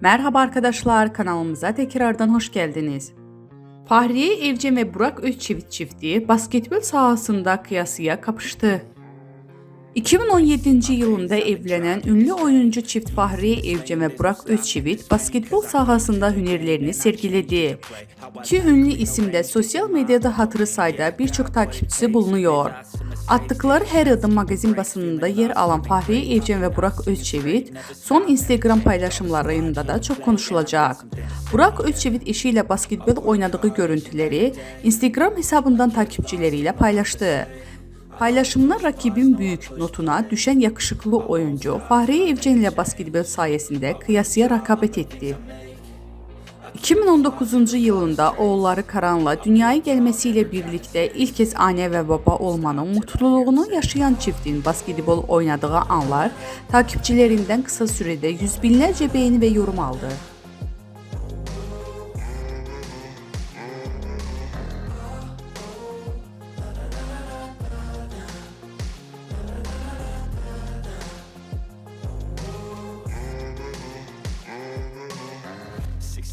Merhaba arkadaşlar, kanalımıza tekrardan hoş geldiniz. Fahriye Evcen ve Burak Özçivit çifti basketbol sahasında kıyasıya kapıştı. 2017 yılında evlenen ünlü oyuncu çift Fahriye Evcen ve Burak Özçivit basketbol sahasında hünerlerini sergiledi. İki ünlü isimde sosyal medyada hatırı sayda birçok takipçisi bulunuyor. Attıkları her adım magazin basınında yer alan Fahriye Evcen ve Burak Özçivit son Instagram paylaşımlarında da çok konuşulacak. Burak Özçivit eşiyle basketbol oynadığı görüntüleri Instagram hesabından takipçileriyle paylaştı. Paylaşımlar rakibin büyük notuna düşen yakışıklı oyuncu Fahriye Evcen ile basketbol sayesinde kıyasıya rakabet etti. 2019 yılında oğulları Karan'la dünyaya gelmesiyle birlikte ilk kez anne ve baba olmanın mutluluğunu yaşayan çiftin basketbol oynadığı anlar takipçilerinden kısa sürede yüz binlerce beğeni ve yorum aldı.